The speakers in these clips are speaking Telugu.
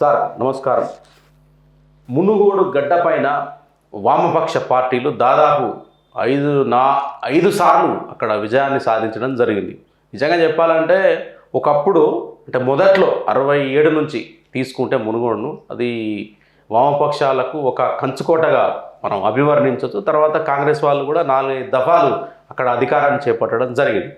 సార్ నమస్కారం. మునుగోడు గడ్డపైన వామపక్ష పార్టీలు దాదాపు ఐదు నా ఐదు సార్లు అక్కడ విజయాన్ని సాధించడం జరిగింది. నిజంగా చెప్పాలంటే ఒకప్పుడు అంటే మొదట్లో అరవై ఏడు నుంచి తీసుకుంటే మునుగోడును అది వామపక్షాలకు ఒక కంచుకోటగా మనం అభివర్ణించవచ్చు తర్వాత కాంగ్రెస్ వాళ్ళు కూడా నాలుగు దఫాలు అక్కడ అధికారాన్ని చేపట్టడం జరిగింది.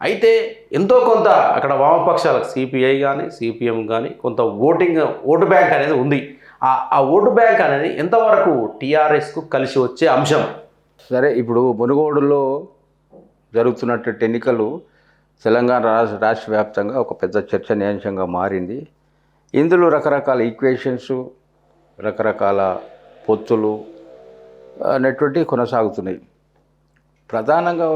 అయితే ఎంతో కొంత అక్కడ వామపక్షాలకు సిపిఐ కానీ సిపిఎం కానీ కొంత ఓటింగ్ ఓటు బ్యాంక్ అనేది ఉంది. ఆ ఆ ఓటు బ్యాంక్ అనేది ఎంతవరకు టీఆర్ఎస్కు కలిసి వచ్చే అంశం? సరే ఇప్పుడు మునుగోడులో జరుగుతున్నటువంటి ఎన్నికలు తెలంగాణ రాష్ట్ర రాష్ట్ర వ్యాప్తంగా ఒక పెద్ద చర్చనీయాంశంగా మారింది. ఇందులో రకరకాల ఈక్వేషన్స్ రకరకాల పొత్తులు అనేటువంటివి కొనసాగుతున్నాయి. ప్రధానంగా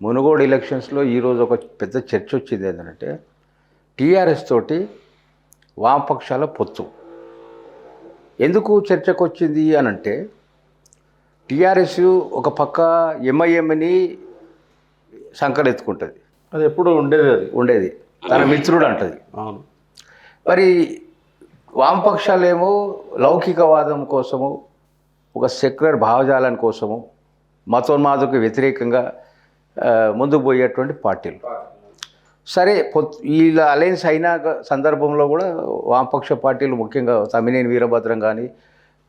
మునుగోడు ఎలక్షన్స్లో ఈరోజు ఒక పెద్ద చర్చ వచ్చింది ఏంటంటే టీఆర్ఎస్ తోటి వామపక్షాల పొత్తు. ఎందుకు చర్చకు వచ్చింది అని అంటే టీఆర్ఎస్ ఒక పక్క ఎంఐఎంని సంకలెత్తుకుంటుంది అది ఎప్పుడు ఉండేది అది. ఉండేది. తన మిత్రుడు అంటది. అవును. మరి వామపక్షాలేమో లౌకికవాదం కోసము ఒక సెక్యులర్ భావజాలం కోసము మతోన్మాదకు వ్యతిరేకంగా ముందుకు పోయేటువంటి పార్టీలు. సరే వీళ్ళ అలయన్స్ అయిన సందర్భంలో కూడా వామపక్ష పార్టీలు ముఖ్యంగా తమ్మినేని వీరభద్రం కానీ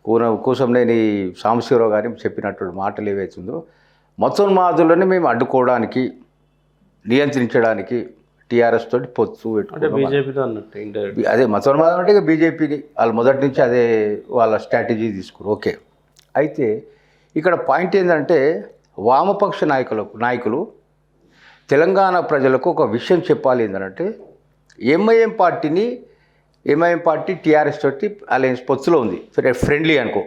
కూన కూసంనేని సాంబశివరావు గారి చెప్పినటువంటి మాటలు ఏవైతుందో మతోన్మాదులని మేము అడ్డుకోవడానికి నియంత్రించడానికి టీఆర్ఎస్ తోటి పొత్తు బి- అదే మతోన్మాదం అంటే ఇక బీజేపీని వాళ్ళు మొదటి నుంచి అదే వాళ్ళ స్ట్రాటజీ తీసుకురు ఓకే. అయితే ఇక్కడ పాయింట్ ఏంటంటే వామపక్ష నాయకులకు నాయకులు తెలంగాణ ప్రజలకు ఒక విషయం చెప్పాలి ఏంటంటే ఎంఐఎం పార్టీని ఎంఐఎం పార్టీ టీఆర్ఎస్ తోటి అలయన్స్ పొత్తులో ఉంది. ఫ్రెండ్లీ అనుకో.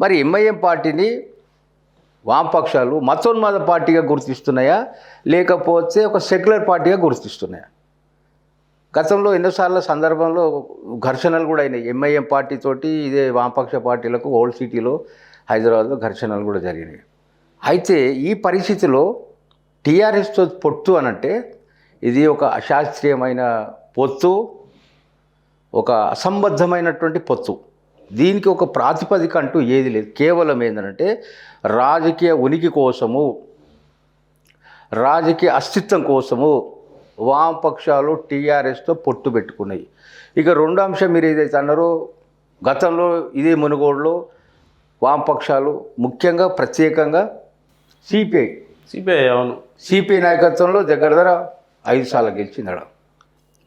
మరి ఎంఐఎం పార్టీని వామపక్షాలు మతోన్మాద పార్టీగా గుర్తిస్తున్నాయా? లేకపోతే ఒక సెక్యులర్ పార్టీగా గుర్తిస్తున్నాయా? గతంలో ఎన్నోసార్లు సందర్భంలో ఘర్షణలు కూడా అయినాయి. ఎంఐఎం పార్టీ తోటి ఇదే వామపక్ష పార్టీలకు ఓల్డ్ సిటీలో హైదరాబాద్లో ఘర్షణలు కూడా జరిగినాయి. అయితే ఈ పరిస్థితిలో టీఆర్ఎస్తో పొత్తు అనంటే ఇది ఒక అశాస్త్రీయమైన పొత్తు ఒక అసంబద్ధమైనటువంటి పొత్తు. దీనికి ఒక ప్రాతిపదిక అంటూ ఏది లేదు. కేవలం ఏంటంటే రాజకీయ ఉనికి కోసము రాజకీయ అస్తిత్వం కోసము వామపక్షాలు టీఆర్ఎస్తో పొట్టు పెట్టుకున్నాయి. ఇక రెండో అంశం మీరు ఏదైతే అన్నారో గతంలో ఇదే మునుగోడులో వామపక్షాలు ముఖ్యంగా ప్రత్యేకంగా సిపిఐ. సిపిఐ అవును. సిపిఐ నాయకత్వంలో దగ్గర దగ్గర ఐదు సార్లు గెలిచింది ఆడ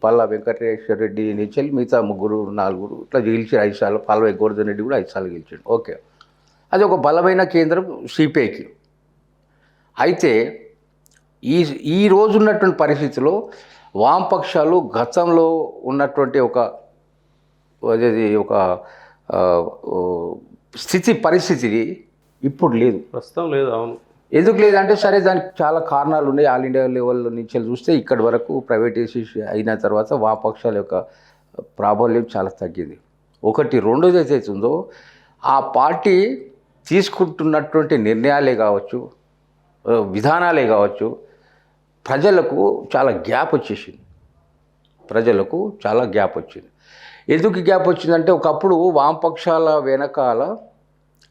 పల్లా వెంకటేశ్వర రెడ్డి నుంచి మిగతా ముగ్గురు నాలుగురు ఇట్లా గెలిచి ఐదు సార్లు పాల్వై గోవర్ధన్ రెడ్డి కూడా ఐదు సార్లు గెలిచాడు. ఓకే. అది ఒక బలమైన కేంద్రం సిపిఐకి. అయితే ఈ ఈ రోజు ఉన్నటువంటి పరిస్థితిలో వామపక్షాలు గతంలో ఉన్నటువంటి ఒక అదేది ఒక స్థితి పరిస్థితి ఇప్పుడు లేదు. ప్రస్తుతం లేదు అవును. ఎందుకు లేదంటే సరే దానికి చాలా కారణాలు ఉన్నాయి. ఆల్ ఇండియా లెవెల్ నుంచి చూస్తే ఇక్కడి వరకు ప్రైవేటైజేషన్ అయిన తర్వాత వామపక్షాల యొక్క ప్రాబల్యం చాలా తగ్గింది. ఒకటి రెండోది ఏదైతే ఉందో ఆ పార్టీ తీసుకుంటున్నటువంటి నిర్ణయాలే కావచ్చు విధానాలే కావచ్చు ప్రజలకు చాలా గ్యాప్ వచ్చేసింది. ప్రజలకు చాలా గ్యాప్ వచ్చింది. ఎందుకు గ్యాప్ వచ్చిందంటే ఒకప్పుడు వామపక్షాల వెనకాల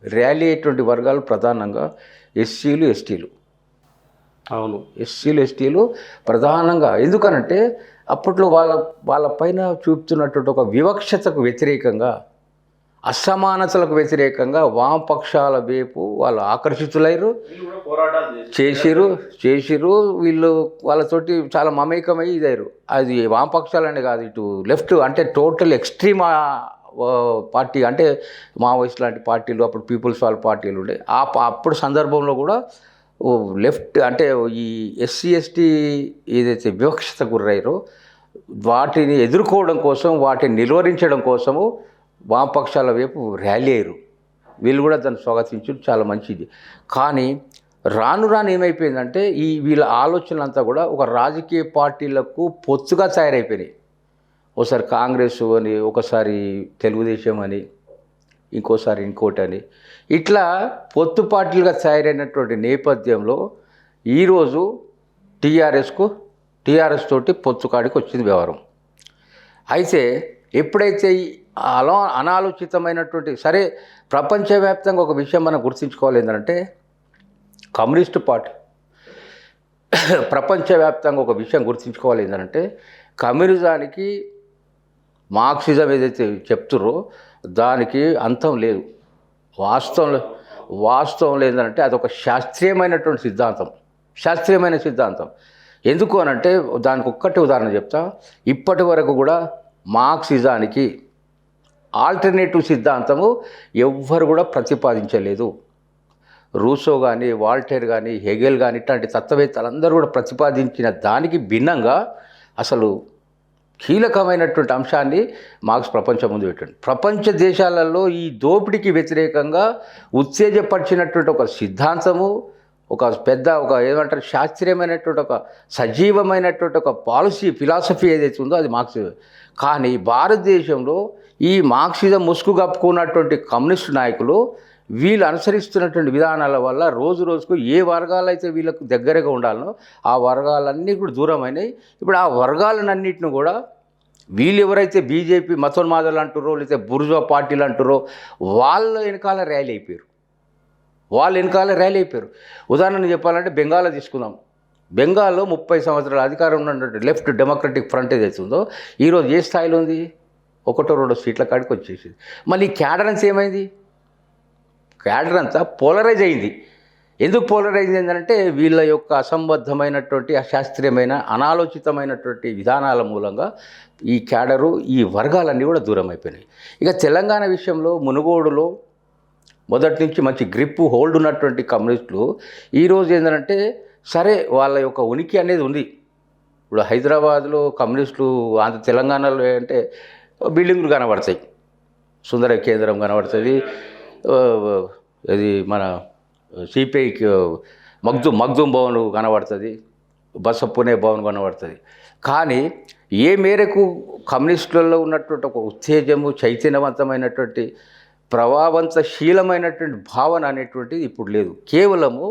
ర్యాలీ అయ్యేటువంటి వర్గాలు ప్రధానంగా ఎస్సీలు ఎస్టీలు. అవును. ఎస్సీలు ఎస్టీలు ప్రధానంగా ఎందుకనంటే అప్పట్లో వాళ్ళ వాళ్ళ పైన చూపుతున్నటువంటి ఒక వివక్షతకు వ్యతిరేకంగా అసమానతలకు వ్యతిరేకంగా వామపక్షాల వైపు వాళ్ళు ఆకర్షితులయ్యారు. చేసిరు చేసిరు వీళ్ళు వాళ్ళతోటి చాలా మమేకమై ఇదయ్యారు. అది వామపక్షాలనే కాదు ఇటు లెఫ్ట్ అంటే టోటల్ ఎక్స్ట్రీమ్ పార్టీ అంటే మావోయిస్ట్ లాంటి పార్టీలు అప్పుడు పీపుల్స్ వాళ్ళ పార్టీలు ఉండే. ఆ అప్పుడు సందర్భంలో కూడా లెఫ్ట్ అంటే ఈ ఎస్సీ ఎస్టీ ఏదైతే వివక్షత గురయ్యారో వాటిని ఎదుర్కోవడం కోసం వాటిని నిలువరించడం కోసము వామపక్షాల వైపు ర్యాలీ అయ్యారు. వీళ్ళు కూడా దాన్ని స్వాగతించడం చాలా మంచిది. కానీ రాను రాను ఏమైపోయిందంటే ఈ వీళ్ళ ఆలోచనలంతా కూడా ఒక రాజకీయ పార్టీలకు పొత్తుగా తయారైపోయినాయి. ఒకసారి కాంగ్రెస్ అని ఒకసారి తెలుగుదేశం అని ఇంకోసారి ఇంకోటి అని. ఇట్లా పొత్తు పార్టీలుగా తయారైనటువంటి నేపథ్యంలో ఈరోజు టీఆర్ఎస్కు టీఆర్ఎస్ తోటి పొత్తు కాడికి వచ్చింది వ్యవహారం. అయితే ఎప్పుడైతే ఈ అలా అనాలోచితమైనటువంటి సరే ప్రపంచవ్యాప్తంగా ఒక విషయం మనం గుర్తుంచుకోవాలి ఏంటంటే కమ్యూనిస్టు పార్టీ. ప్రపంచవ్యాప్తంగా ఒక విషయం గుర్తుంచుకోవాలి ఏంటంటే కమ్యూనిజానికి మార్క్సిజం ఏదైతే చెప్తుర్రో దానికి అంతం లేదు. వాస్తవంలో వాస్తవం లేదంటే అదొక శాస్త్రీయమైనటువంటి సిద్ధాంతం. శాస్త్రీయమైన సిద్ధాంతం. ఎందుకు అనంటే దానికి ఒక్కటి ఉదాహరణ చెప్తా. ఇప్పటి వరకు కూడా మార్క్సిజానికి ఆల్టర్నేటివ్ సిద్ధాంతము ఎవ్వరు కూడా ప్రతిపాదించలేదు. రూసో కానీ వాల్టేర్ కానీ హెగెల్ కానీ ఇట్లాంటి తత్వవేత్తలందరూ కూడా ప్రతిపాదించిన దానికి భిన్నంగా అసలు కీలకమైనటువంటి అంశాన్ని మార్క్స్ ప్రపంచం ముందు పెట్టండి. ప్రపంచ దేశాలలో ఈ దోపిడీకి వ్యతిరేకంగా ఉత్తేజపరిచినటువంటి ఒక సిద్ధాంతము ఒక పెద్ద ఒక ఏమంటారు శాస్త్రీయమైనటువంటి ఒక సజీవమైనటువంటి ఒక పాలసీ ఫిలాసఫీ ఏదైతే ఉందో అది మార్క్స్. కానీ భారతదేశంలో ఈ మార్క్సిజం ముసుగు కప్పుకున్నటువంటి కమ్యూనిస్టు నాయకులు వీళ్ళు అనుసరిస్తున్నటువంటి విధానాల వల్ల రోజు రోజుకు ఏ వర్గాలు అయితే వీళ్ళకు దగ్గరగా ఉండాలనో ఆ వర్గాలన్నీ కూడా దూరమైనాయి. ఇప్పుడు ఆ వర్గాలన్నింటిని కూడా వీళ్ళు ఎవరైతే బీజేపీ మతోన్మాదాలు అంటారో లేకపోతే బుర్జా పార్టీలు అంటారో వాళ్ళ వెనకాల ర్యాలీ అయిపోయారు. వాళ్ళ వెనకాల ర్యాలీ అయిపోయారు. ఉదాహరణ చెప్పాలంటే బెంగాల్లో తీసుకుందాం. బెంగాల్లో ముప్పై సంవత్సరాల అధికారం ఉన్నటువంటి లెఫ్ట్ డెమోక్రటిక్ ఫ్రంట్ ఏదైతే ఉందో ఈరోజు ఏ స్థాయిలో ఉంది? ఒకటో రెండో సీట్ల కాడికి వచ్చేసింది. మళ్ళీ క్యాడరెన్స్ ఏమైంది? క్యాడర్ అంతా పోలరైజ్ అయింది. ఎందుకు పోలరైజ్ అయిందంటే వీళ్ళ యొక్క అసంబద్ధమైనటువంటి అశాస్త్రీయమైన అనాలోచితమైనటువంటి విధానాల మూలంగా ఈ క్యాడరు ఈ వర్గాలన్నీ కూడా దూరం అయిపోయినాయి. ఇక తెలంగాణ విషయంలో మునుగోడులో మొదటి నుంచి మంచి గ్రిప్ హోల్డ్ ఉన్నటువంటి కమ్యూనిస్టులు ఈరోజు ఏంటంటే సరే వాళ్ళ యొక్క ఉనికి అనేది ఉంది. ఇప్పుడు హైదరాబాద్లో కమ్యూనిస్టులు ఆంధ్ర తెలంగాణలో అంటే బిల్డింగులు కనబడతాయి. సుందర కేంద్రం కనబడుతుంది. ఇది మన సిపిఐకి మగ్దుమ్ మగ్దుమ్ భవన్ కనబడుతుంది బస పునే భవన్ కనబడుతుంది. కానీ ఏ మేరకు కమ్యూనిస్టులలో ఉన్నటువంటి ఒక ఉత్తేజము చైతన్యవంతమైనటువంటి ప్రభావంతశీలమైనటువంటి భావన అనేటువంటిది ఇప్పుడు లేదు. కేవలము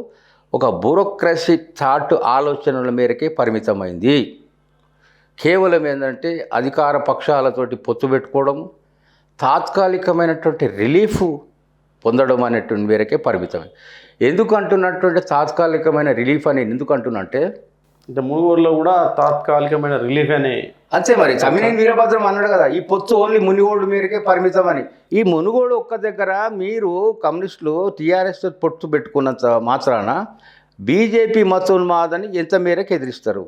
ఒక బ్యూరోక్రసీ థాట్ ఆలోచనల మేరకే పరిమితమైంది. కేవలం ఏంటంటే అధికార పక్షాలతోటి పొత్తు పెట్టుకోవడం తాత్కాలికమైనటువంటి రిలీఫ్ పొందడం అనేటువంటి మేరకే పరిమితమే. ఎందుకు అంటున్నటువంటి తాత్కాలికమైన రిలీఫ్ అని ఎందుకు అంటున్నంటే అంటే మునుగోడులో కూడా తాత్కాలికమైన రిలీఫ్ అనే అంతే మరి. తమిళని వీరభద్రం అన్నాడు కదా ఈ పొత్తు ఓన్లీ మునిగోడు మేరకే పరిమితం అని ఈ మునుగోడు ఒక్క దగ్గర మీరు కమ్యూనిస్టులు టీఆర్ఎస్ పొత్తు పెట్టుకున్నంత మాత్రాన బీజేపీ మతోన్మాదని ఎంత మేరకు ఎదిరిస్తారు?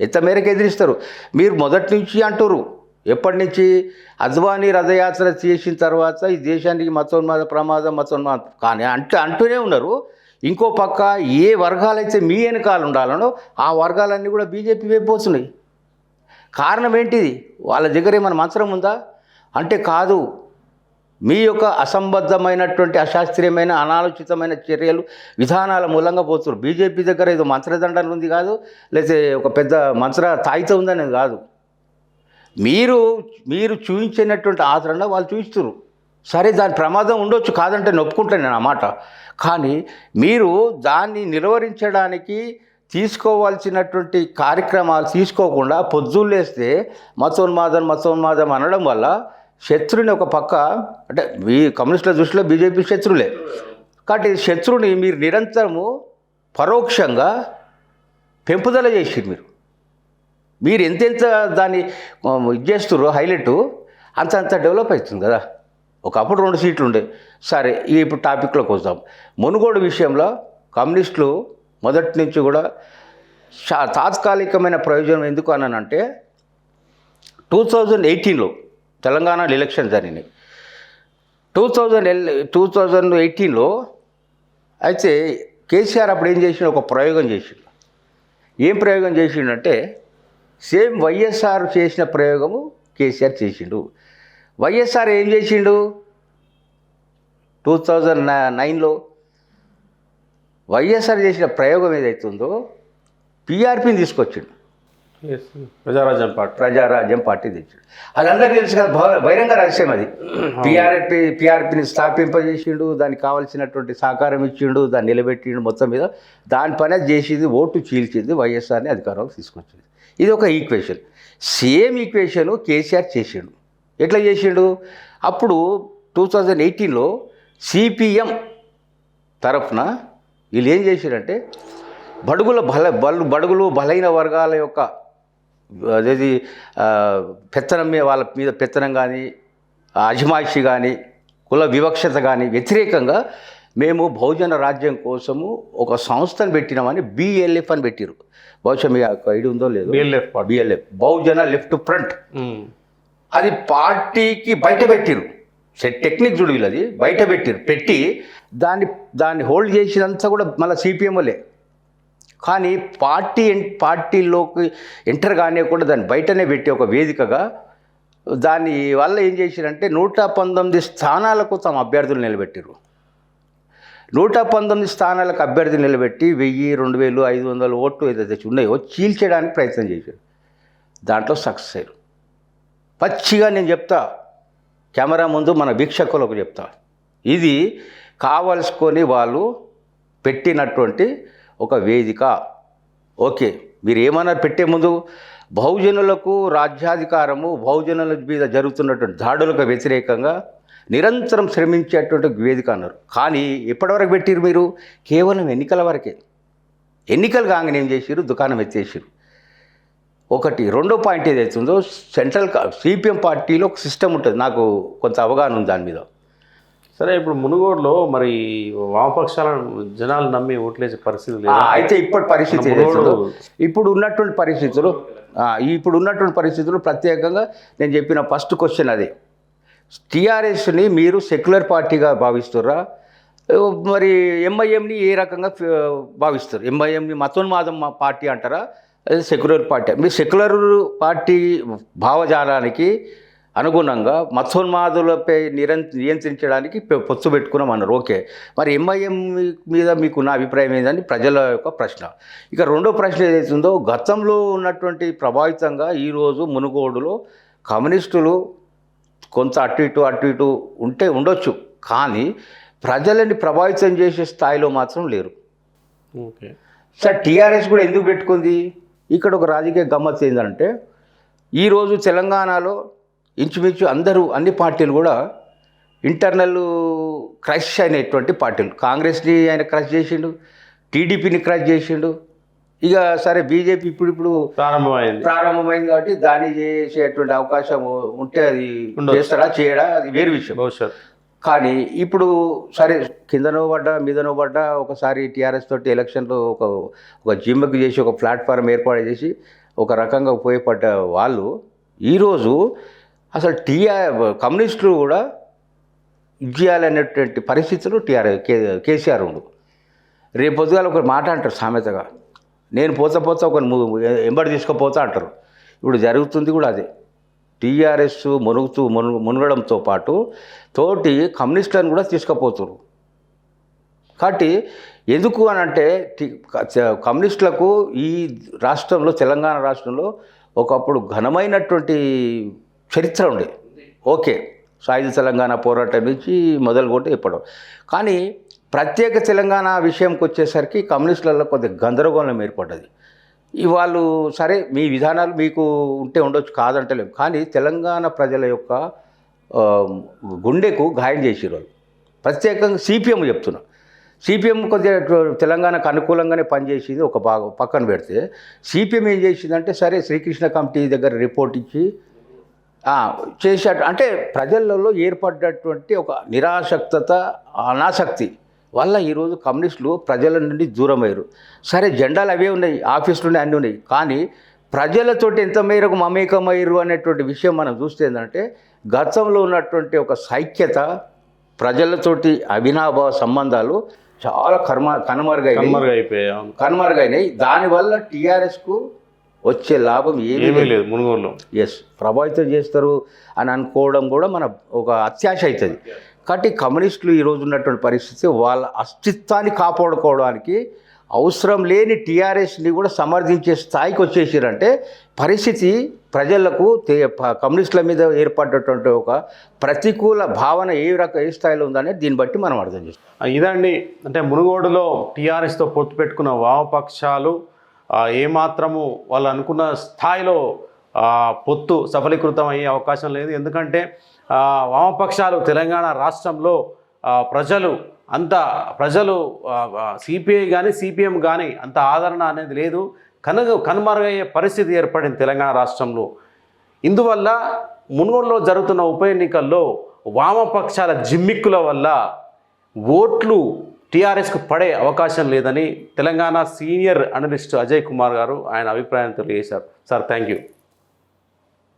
ఎంత మేరకు ఎదిరిస్తారు? మీరు మొదటి నుంచి అంటారు ఎప్పటి నుంచి అద్వానీ రథయాత్ర చేసిన తర్వాత ఈ దేశానికి మతోన్మాద ప్రమాదం మతోన్మాద కానీ అంటూ అంటూనే ఉన్నారు. ఇంకో పక్క ఏ వర్గాలైతే మీ వెనకాల ఉండాలనో ఆ వర్గాలన్నీ కూడా బీజేపీ వైపు పోతున్నాయి. కారణం ఏంటిది? వాళ్ళ దగ్గర ఏమైనా మంత్రం ఉందా? అంటే కాదు. మీ యొక్క అసంబద్ధమైనటువంటి అశాస్త్రీయమైన అనాలోచితమైన చర్యలు విధానాల మూలంగా పోతున్నారు. బీజేపీ దగ్గర ఏదో మంత్రదండలు ఉంది కాదు? లేకపోతే ఒక పెద్ద మంత్ర తాయిత ఉందనేది కాదు. మీరు మీరు చూపించినటువంటి ఆదరణ వాళ్ళు చూపిస్తారు సరే దాని ప్రమాదం ఉండొచ్చు కాదంటే నొప్పుకుంటాను నేను ఆ మాట. కానీ మీరు దాన్ని నిలువరించడానికి తీసుకోవాల్సినటువంటి కార్యక్రమాలు తీసుకోకుండా పొద్దులేస్తే మతోన్మాదం మతోన్మాదం అనడం వల్ల శత్రుని ఒక పక్క అంటే మీ కమ్యూనిస్టుల దృష్టిలో బీజేపీ శత్రులే. కాబట్టి శత్రుని మీరు నిరంతరము పరోక్షంగా పెంపుదల చేసిరు మీరు. మీరు ఎంతెంత దాన్ని ఇది చేస్తుర్రో హైలైట్ అంత అంత డెవలప్ అవుతుంది కదా. ఒకప్పుడు రెండు సీట్లు ఉండే. సరే ఇప్పుడు టాపిక్లోకి వద్దాం. మునుగోడు విషయంలో కమ్యూనిస్టులు మొదటి నుంచి కూడా శా తాత్కాలికమైన ప్రయోజనం ఎందుకు అన్నానంటే టూ థౌజండ్ ఎయిటీన్లో తెలంగాణ ఎలక్షన్ జరిగినాయి. టూ థౌజండ్ ఎల్ టూ థౌజండ్ ఎయిటీన్లో అయితే కేసీఆర్ అప్పుడు ఏం చేసిండు? ఒక ప్రయోగం చేసిండు. ఏం ప్రయోగం చేసిండంటే సేమ్ వైఎస్ఆర్ చేసిన ప్రయోగము కేసీఆర్ చేసిండు. వైఎస్ఆర్ ఏం చేసిండు? టూ థౌజండ్ నైన్లో వైఎస్ఆర్ చేసిన ప్రయోగం ఏదైతుందో పీఆర్పీని తీసుకొచ్చిండు. ప్రజారాజ్యం పార్టీ. ప్రజారాజ్యం పార్టీ తెచ్చాడు. అది అందరికీ తెలుసు కదా బహ- బహిరంగ రహస్యం అది. పిఆర్పి పిఆర్పిని స్థాపింపజేసిండు దానికి కావాల్సినటువంటి సహకారం ఇచ్చిండు దాన్ని నిలబెట్టిండు మొత్తం మీద. దాని పని చేసింది ఓటు చీల్చింది వైఎస్ఆర్ని అధికారంలోకి తీసుకొచ్చింది. ఇది ఒక ఈక్వేషన్. సేమ్ ఈక్వేషన్ కేసీఆర్ చేసిండు. ఎట్లా చేసిండు? అప్పుడు టూ థౌజండ్ ఎయిటీన్లో సిపిఎం తరఫున వీళ్ళు ఏం చేశారంటే బడుగుల బల బలు బడుగులు బలైన వర్గాల యొక్క అదేది పెత్తనం మీద వాళ్ళ మీద పెత్తనం కానీ అజమాయిషి కానీ కుల వివక్షత కానీ వ్యతిరేకంగా మేము బహుజన రాజ్యం కోసము ఒక సంస్థను పెట్టినామని బిఎల్ఎఫ్ అని పెట్టిరు బహుశా మీ ఐడి ఉందో లేదో. BLF Bahujan left front. అది పార్టీకి బయట పెట్టిరు టెక్నిక్ చూడు వీళ్ళది. బయట పెట్టిరు పెట్టి దాన్ని దాన్ని హోల్డ్ చేసినంతా కూడా మళ్ళీ సిపిఎంలే కానీ పార్టీ పార్టీలోకి ఎంటర్ కానివ్వకుండా దాన్ని బయటనే పెట్టి ఒక వేదికగా దాని వల్ల ఏం చేశారంటే నూట పంతొమ్మిది స్థానాలకు తమ అభ్యర్థులు నిలబెట్టారు నూట పంతొమ్మిది స్థానాలకు అభ్యర్థి నిలబెట్టి వెయ్యి రెండు వేలు ఐదు వందల ఓట్లు ఏదైతే ఉన్నాయో చీల్చేయడానికి ప్రయత్నం చేశారు. దాంట్లో సక్సెస్ అయ్యారు. పచ్చిగా నేను చెప్తా. కెమెరా ముందు మన వీక్షకులకు చెప్తా. ఇది కావలసుకొని వాళ్ళు పెట్టినటువంటి ఒక వేదిక. ఓకే మీరు ఏమన్నా పెట్టే ముందు బహుజనులకు రాజ్యాధికారము బహుజనుల మీద జరుగుతున్నటువంటి దాడులకు వ్యతిరేకంగా నిరంతరం శ్రమించేటువంటి వేదిక అన్నారు. కానీ ఎప్పటివరకు పెట్టిరు మీరు? కేవలం ఎన్నికల వరకే. ఎన్నికలు కాగానే ఏం చేసిరు దుకాణం ఎత్తేసిరు ఒకటి రెండో పాయింట్ ఏదైతుందో సెంట్రల్ సిపిఎం పార్టీలో ఒక సిస్టమ్ ఉంటుంది. నాకు కొంత అవగాహన ఉంది దాని మీద. సరే ఇప్పుడు మునుగోడులో మరి వామపక్షాలను జనాలు నమ్మి ఓట్లేసే పరిస్థితి లేదు? అయితే ఇప్పటి పరిస్థితి ఇప్పుడు ఉన్నటువంటి పరిస్థితులు ఇప్పుడు ఉన్నటువంటి పరిస్థితులు ప్రత్యేకంగా నేను చెప్పిన ఫస్ట్ క్వశ్చన్ అదే. టీఆర్ఎస్ని మీరు సెక్యులర్ పార్టీగా భావిస్తుర్రా? మరి ఎంఐఎంని ఏ రకంగా భావిస్తారు? ఎంఐఎంని మతోన్మాదం మా పార్టీ అంటారా? అది సెక్యులర్ పార్టీ. మీ సెక్యులర్ పార్టీ భావజాలానికి అనుగుణంగా మతోన్మాదులపై నిరం నియంత్రించడానికి పొత్తు పెట్టుకున్నాం అన్నారు. ఓకే. మరి ఎంఐఎం మీద మీకు నా అభిప్రాయం ఏంటని ప్రజల యొక్క ప్రశ్న. ఇక రెండో ప్రశ్న ఏదైతుందో గతంలో ఉన్నటువంటి ప్రభావితంగా ఈరోజు మునుగోడులో కమ్యూనిస్టులు కొంత అటు ఇటు అటు ఇటు ఉంటే ఉండొచ్చు. కానీ ప్రజలని ప్రభావితం చేసే స్థాయిలో మాత్రం లేరు. ఓకే. సార్ టీఆర్ఎస్ కూడా ఎందుకు పెట్టుకుంది? ఇక్కడ ఒక రాజకీయ గమ్మత్ ఏంటంటే ఈరోజు తెలంగాణలో ఇంచుమించు అందరూ అన్ని పార్టీలు కూడా ఇంటర్నల్ క్రష్ అయినటువంటి పార్టీలు. కాంగ్రెస్ని ఆయన క్రష్ చేసిండు టీడీపీని క్రష్ చేసిండు ఇక సరే బీజేపీ ఇప్పుడు ఇప్పుడు ప్రారంభమైంది. ప్రారంభమైంది కాబట్టి దాన్ని చేసేటువంటి అవకాశం ఉంటే అది. చేస్తాడా చేయడా అది వేరు విషయం. భవిష్యత్. కానీ ఇప్పుడు సరే కిందనో పడ్డా మీదనో పడ్డా ఒకసారి టీఆర్ఎస్ తోటి ఎలక్షన్లో ఒక ఒక జిమ్కి చేసి ఒక ప్లాట్ఫామ్ ఏర్పాటు చేసి ఒక రకంగా ఉపయోగపడ్డ వాళ్ళు ఈరోజు అసలు టీఆర్ కమ్యూనిస్టులు కూడా ఇది చేయాలనేటువంటి పరిస్థితులు టీఆర్ కే కేసీఆర్ ఉండు. రేపు పొద్దుగాల ఒక మాట అంటారు సామెతగా. నేను పోతా పోతా ఒక ఎంబడి తీసుకుపోతా అంటారు. ఇప్పుడు జరుగుతుంది కూడా అదే. టీఆర్ఎస్ మునుగుతూ మును మునగడంతో పాటు తోటి కమ్యూనిస్టులను కూడా తీసుకుపోతున్నారు కాబట్టి ఎందుకు అని అంటే కమ్యూనిస్టులకు ఈ రాష్ట్రంలో తెలంగాణ రాష్ట్రంలో ఒకప్పుడు ఘనమైనటువంటి చరిత్ర ఉండే. ఓకే. సాయుధ తెలంగాణ పోరాటం నుంచి మొదలుకొంటే ఇప్పడం కానీ ప్రత్యేక తెలంగాణ విషయంకి వచ్చేసరికి కమ్యూనిస్టులలో కొద్దిగా గందరగోళం ఏర్పడ్డది. ఈ సరే మీ విధానాలు మీకు ఉంటే ఉండొచ్చు కాదంటలేము కానీ తెలంగాణ ప్రజల యొక్క గుండెకు గాయం చేసారు వాళ్ళు. ప్రత్యేకంగా సిపిఎం చెప్తున్నా. సిపిఎం కొద్దిగా తెలంగాణకు అనుకూలంగానే పనిచేసింది ఒక భాగం పక్కన పెడితే. సిపిఎం ఏం చేసిందంటే సరే శ్రీకృష్ణ కమిటీ దగ్గర రిపోర్ట్ ఇచ్చి చేసే అంటే ప్రజలలో ఏర్పడ్డటువంటి ఒక నిరాసక్తత అనాసక్తి. వల్ల ఈరోజు కమ్యూనిస్టులు ప్రజల నుండి దూరం అయ్యారు సరే జెండాలు అవే ఉన్నాయి ఆఫీసులు అన్నీ ఉన్నాయి. కానీ ప్రజలతోటి ఎంత మేరకు మమేకమయ్యారు అనేటువంటి విషయం మనం చూస్తే ఏంటంటే గతంలో ఉన్నటువంటి ఒక సైక్యత ప్రజలతోటి అవినాభావ సంబంధాలు చాలా కర్మ కనుమరుగైనాయి. అవును. కనుమరుగైనాయి. దానివల్ల టీఆర్ఎస్కు వచ్చే లాభం ఏమీ లేదు. మునుగోడులో. ఎస్ ప్రభావితం చేస్తారు అని అనుకోవడం కూడా మన ఒక అత్యాశ అవుతుంది. కాబట్టి కమ్యూనిస్టులు ఈరోజు ఉన్నటువంటి పరిస్థితి వాళ్ళ అస్తిత్వాన్ని కాపాడుకోవడానికి అవసరం లేని టీఆర్ఎస్ని కూడా సమర్థించే స్థాయికి వచ్చేసారంటే పరిస్థితి ప్రజలకు కమ్యూనిస్టుల మీద ఏర్పడినటువంటి ఒక ప్రతికూల భావన ఏ రక ఏ స్థాయిలో ఉందనేది దీన్ని బట్టి మనం అర్థం చేస్తాం. ఇదండి. అంటే మునుగోడులో టీఆర్ఎస్తో పొత్తు పెట్టుకున్న వామపక్షాలు ఏమాత్రము వాళ్ళు అనుకున్న స్థాయిలో పొత్తు సఫలీకృతం అయ్యే అవకాశం లేదు. ఎందుకంటే వామపక్షాలు తెలంగాణ రాష్ట్రంలో ప్రజలు అంత ప్రజలు సిపిఐ కానీ సిపిఎం కానీ అంత ఆదరణ అనేది లేదు. కనుగ కనుమరుగయ్యే పరిస్థితి ఏర్పడింది తెలంగాణ రాష్ట్రంలో. ఇందువల్ల మునుగోడులో జరుగుతున్న ఉప ఎన్నికల్లో వామపక్షాల జిమ్మిక్కుల వల్ల ఓట్లు టీఆర్ఎస్కు పడే అవకాశం లేదని తెలంగాణ సీనియర్ అనలిస్ట్ అజయ్ కుమార్ గారు ఆయన అభిప్రాయం తెలియజేశారు. Sir thank you.